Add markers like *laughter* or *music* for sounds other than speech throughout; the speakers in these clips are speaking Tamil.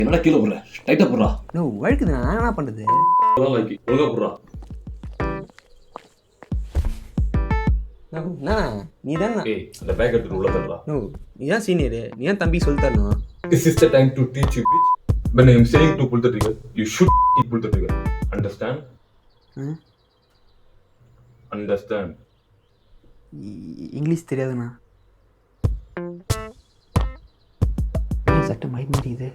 என்னடா கீழே போடுற லைட்டா போடுறா. நோ வழுக்குது நான் என்ன பண்ணுறது அதான் லைக்கி ஒழுங்கா போடுறா. என்ன நீ தான் அந்த பேக் எடுத்துட்டு உள்ள தரடா நோ நீ தான் சீனியரு நீ தான் தம்பி சொல்லி தரணும்? Time to teach you bitch. When I am saying to pull the trigger, you should pull the trigger. Understand? Hmm? Understand? இ- இங்கிலீஷ் தெரியாதுண்ணா. சட்டை மழை மாதிரி இது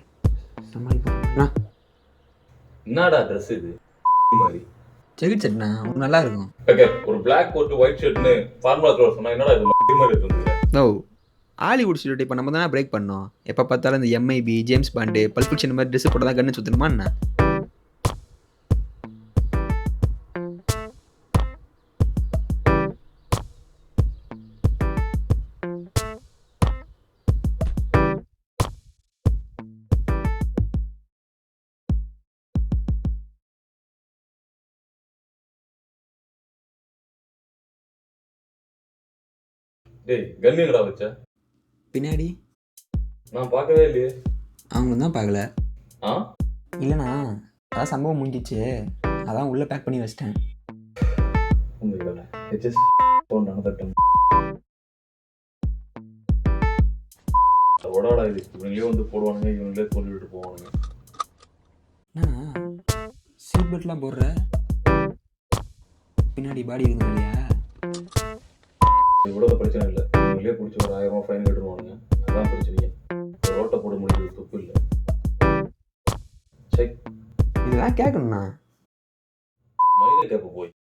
என்னடா ட்ரெஸ் இது? *laughs* மாதிரி. ஜெகிட் சட்னா நல்லா இருக்கும். ஓகே ஒரு பிளாக் கோட் ஒயிட் ஷர்ட்னு ஃபார்முலா த்ரோ சொன்னா என்னடா இது மாதிரி வந்துருக்க நோ ஹாலிவுட் ஸ்டூடியோ இப்போ நம்ம தானே பிரேக் பண்ணோம். எப்போ பார்த்தாலும் இந்த MIB James Bond Pulp Fiction மாதிரி ட்ரெஸ் போட்டு தான் கண்ணு சுற்றணுமா என்ன டேய் கன் எங்கடா வச்ச? பின்னாடி. நான் பார்க்கவே இல்லையே. அவங்க தான் பார்க்கல. ஆ? இல்லைண்ணா அதான் சம்பவம் முடிஞ்சிச்சு. அதான் உள்ளே பேக் பண்ணி வச்சிட்டேன். ஃபோன் நடத்தட்டும் உடாடா இது. இவங்களே வந்து போடுவானுங்க இவங்களே சொல்லி விட்டு போவானுங்க. என்னண்ணா சீட் பெல்ட்லாம் போடுற? பின்னாடி பாடி இருக்குது இல்லையா? கூட பிரச்சனை இல்லை. இவங்களே பிடிச்சி ஒரு ஆயிரம் ரூபாய் ஃபைன் கட்டுருவானுங்க அதான் பிரச்சனையே. ரோட்டை போட முடியுது துப்பு இல்லை. சை இதெல்லாம் கேட்கணுண்ணா மயிலை கேப்ப போய்.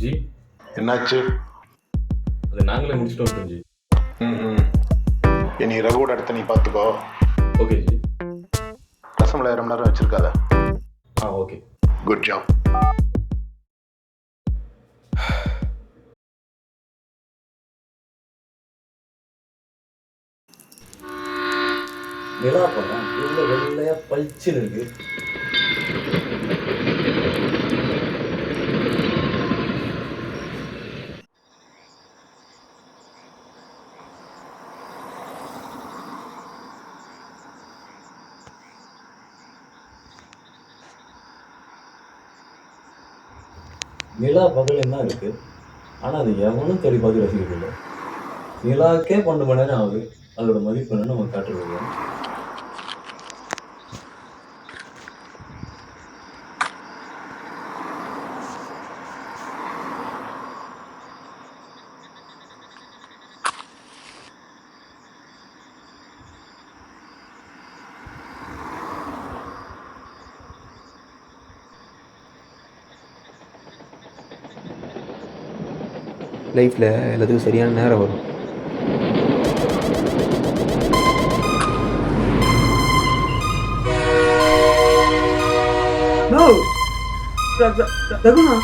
ஜி. என்னாச்சு? அது நாங்களே முடிச்சிட்டோம் ஜி ம் இனி ரகுவோட இடத்த நீ பார்த்துக்கோ. Okay G. ரசமலை ரொம்ப நேரம் வச்சிருக்காத. ஆ ஓகே. குட் ஜாப் நிலா பண்ணா எவ்வளோ வெள்ளையா பளிச்சுன்னு இருக்கு. நிலா பகல் தான் இருக்குது ஆனால் அது எவனும் தேடி பார்த்து ரசிக்கிறது இல்லை. நிலாக்கே பன்னெண்டு மணி நேரம் ஆகுது. அதோட மதிப்பு என்னன்னு நம்ம காட்டுறது லைஃப்பில் எல்லாத்துக்கும் சரியான நேரம் வரும். நோ ரகுணா